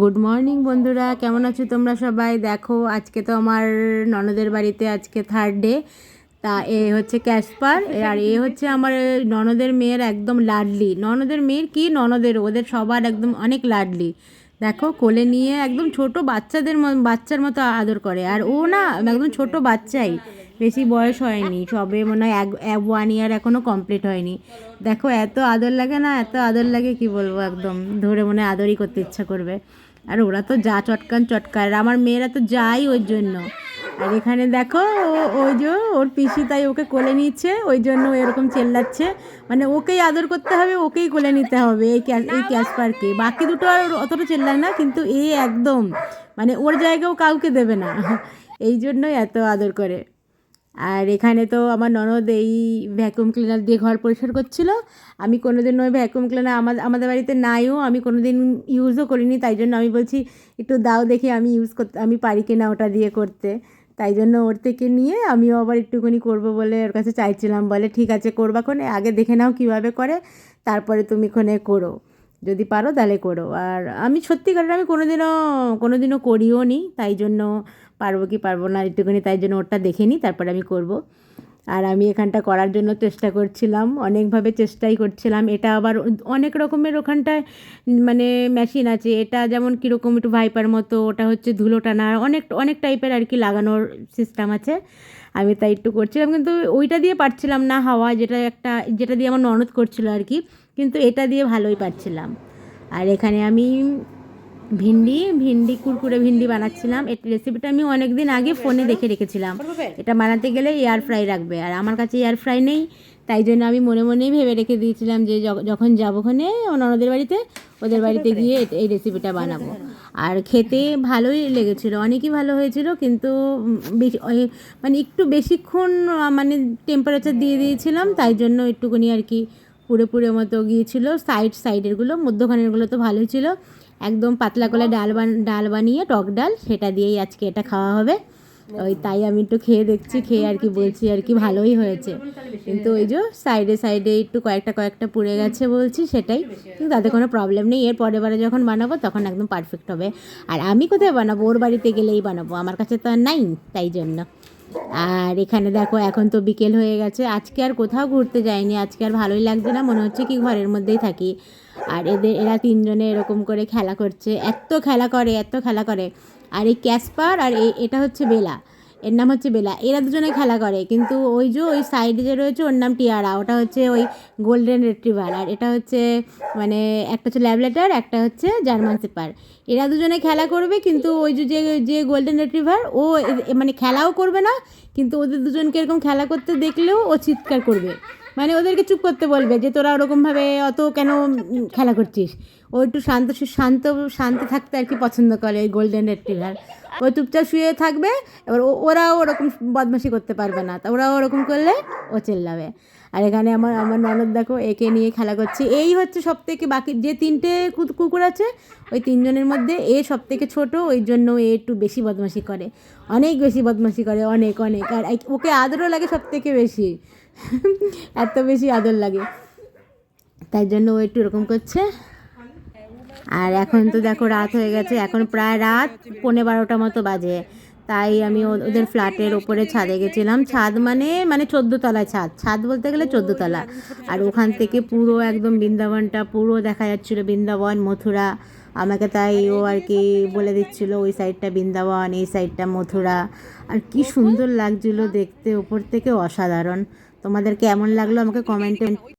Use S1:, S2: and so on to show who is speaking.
S1: Good morning বন্ধুরা। কেমন আছো তোমরা সবাই? দেখো, আজকে তো আমার ননদের বাড়িতে আজকে থার্ড ডে তা এ হচ্ছে ক্যাসপার আর এ হচ্ছে আমার ননদের মেয়ের একদম লাডলি। ননদের মেয়ের কি ননদের? ওদের সবার একদম অনেক লাডলি। দেখো, কোলে নিয়ে একদম ছোট বাচ্চাদের বাচ্চার মতো আদর করে। আর ও না, একদম ছোট বাচ্চাই। বেশি বয়স হয়নি। সবে মনে হয় এক ওয়ান ইয়ার এখনও কমপ্লিট হয়নি। দেখো, এত আদর লাগে না, এত আদর লাগে কি বলব একদম। ধরে মনে আদরই করতে ইচ্ছা করবে। আর ওরা তো যা চটকান চটকার আমার মেয়েরা তো যাই ওর জন্য। আর এখানে দেখো, ও, ওই যে ওর পিসি তাই ওকে কোলে নিচ্ছে, ওই জন্য এরকম চেল্লাচ্ছে। মানে ওকেই আদর করতে হবে, ওকেই কোলে নিতে হবে এই ক্যাস, এই ক্যাসপারকে। বাকি দুটো আর ওর অতটা চেল্লায় না, কিন্তু এ একদম মানে ওর জায়গাও কাউকে দেবে না। এই জন্যই এত আদর করে। আর এখানে তো আমার ননদ এই ভ্যাকুয়াম ক্লিনার দিয়ে ঘর পরিষ্কার করছিল। আমি কোনোদিন ওই ভ্যাকুয়াম ক্লিনার আমাদের আমাদের বাড়িতে নাইও, আমি কোনোদিন ইউজও করিনি, তাই জন্য আমি বলছি, একটু দাও দেখি আমি ইউজ করতে আমি পারি কিনা ওটা দিয়ে করতে। তাই জন্য ওর থেকে নিয়ে আমিও আবার একটুখানি করব বলে ওর কাছে চাইছিলাম, বলে, ঠিক আছে, করবা কোনে আগে দেখে নাও কীভাবে করে, তারপরে তুমি কোনে করো। যদি পারো তাহলে করো। আর আমি সত্যিকারের আমি কোনোদিনও কোনোদিনও করিও নি তাই জন্য পারব কি পারব না, একটুখানি তাই জন্য ওরটা দেখে নিই তারপরে আমি করব। আর আমি এখানটা করার জন্য চেষ্টা করছিলাম, অনেকভাবে চেষ্টাই করছিলাম। এটা আবার অনেক রকমের ওখানটায় মানে মেশিন আছে, এটা যেমন কীরকম একটু ভাইপার মতো, ওটা হচ্ছে ধুলো টানার অনেক অনেক টাইপের আর কি লাগানোর সিস্টেম আছে। আমি তাই একটু করছিলাম, কিন্তু ওইটা দিয়ে পারছিলাম না হাওয়া, যেটা একটা, যেটা দিয়ে আমার ননদ করছিল আর কি, কিন্তু এটা দিয়ে ভালোই পারছিলাম। আর এখানে আমি ভিন্ডি ভিন্ডি কুরকুরে ভিন্ডি বানাচ্ছিলাম। এই রেসিপিটা আমি অনেক দিন আগে ফোনে দেখে রেখেছিলাম। এটা বানাতে গেলে এয়ার ফ্রাই রাখবে। আর আমার কাছে এয়ার ফ্রাই নেই তাই জন্য আমি মনে মনেই ভেবে রেখে দিয়েছিলাম যে যখন যাব ওখানে ওনাদের বাড়িতে ওদের বাড়িতে গিয়ে এই রেসিপিটা বানাবো। আর খেতে ভালোই লেগেছিলো অনেকই ভালো হয়েছিল কিন্তু মানে একটু বেশিক্ষণ মানে টেম্পারেচার দিয়ে দিয়েছিলাম তাই জন্য একটুখানি আর কি পুরো পুরো মতো গিয়েছিল। সাইড সাইডেরগুলো মধ্যখানেরগুলো তো ভালোই ছিল। একদম পাতলা করে ডাল বান, ডাল বানিয়ে টক ডাল, সেটা দিয়েই আজকে এটা খাওয়া হবে। ওই তাই আমি একটু খেয়ে দেখছি, খেয়ে আর কি বলছি, আর কি ভালোই হয়েছে। কিন্তু ওই যে সাইডে সাইডে একটু কয়েকটা কয়েকটা পুড়ে গেছে বলছি, সেটাই। কিন্তু তাতে কোনো প্রবলেম নেই। এর পরের বারে যখন বানাবো, তখন একদম পারফেক্ট হবে। আর আমি কোথায় বানাবো? ওর বাড়িতে গেলেই বানাবো। আমার কাছে তো আর নাই, তাই জন্য। আর এখানে দেখো, এখন তো বিকেল হয়ে গেছে। আজকে আর কোথাও ঘুরতে যাইনি। আজকে আর ভালোই লাগছে না, মনে হচ্ছে কি ঘরের মধ্যেই থাকি। আর এদের, এরা তিনজনে এরকম করে খেলা করছে। এত খেলা করে, এত খেলা করে। আর এই ক্যাসপার আর এই, এটা হচ্ছে বেলা। এর নাম হচ্ছে বেলা। এরা দুজনে খেলা করে, কিন্তু ওই যে ওই সাইডে যে রয়েছে ওর নাম টিয়ারা, ওটা হচ্ছে ওই গোল্ডেন রেট্রিভার আর এটা হচ্ছে মানে একটা হচ্ছে ল্যাবলেটার একটা হচ্ছে জার্মান সেপার এরা দুজনে খেলা করবে, কিন্তু ওই যে, যে- গোল্ডেন রেট্রিভার ও মানে খেলাও করবে না, কিন্তু ওদের দুজনকে এরকম খেলা করতে দেখলেও ও চিৎকার করবে। মানে ওদেরকে চুপ করতে বলবে যে তোরা ওরকমভাবে অত কেন খেলা করছিস? ও একটু শান্ত শান্ত শান্ত থাকতে আর কি পছন্দ করে ওই গোল্ডেন রেট্রিভার ও চুপচাপ শুয়ে থাকবে, এবার ওরাও ওরকম বদমাশি করতে পারবে না, তা ওরাও ওরকম করলে ও চেল্লাবে। আর এখানে আমার আমার ননদ দেখো, একে নিয়ে খেলা করছে। এই হচ্ছে সব থেকে বাকি, যে তিনটে কুকুর আছে, ওই তিনজনের মধ্যে এ সব থেকে ছোটো, ওই জন্য এ একটু বেশি বদমাশি করে। অনেক বেশি বদমাশি করে, অনেক অনেক। আর ওকে আদরও লাগে সব থেকে বেশি। এত বেশি আদর লাগে। তাই জন্য ও একটু এরকম করছে। আর এখন তো দেখো রাত হয়ে গেছে, এখন প্রায় রাত পৌনে বারোটা মতো বাজে। তাই আমি ওদের ফ্ল্যাটের ওপরে ছাদে গেছিলাম। ছাদ মানে মানে চোদ্দ তলা ছাদ। ছাদ বলতে গেলে তলা। আর ওখান থেকে পুরো একদম বৃন্দাবনটা পুরো দেখা যাচ্ছিল বৃন্দাবন, মথুরা। আমাকে তাই ও আর কি বলে দিচ্ছিল, ওই সাইডটা বৃন্দাবন, এই সাইডটা মথুরা। আর কি সুন্দর লাগছিল দেখতে, ওপর থেকে অসাধারণ। তোমাদের কেমন লাগল আমাকে কমেন্টে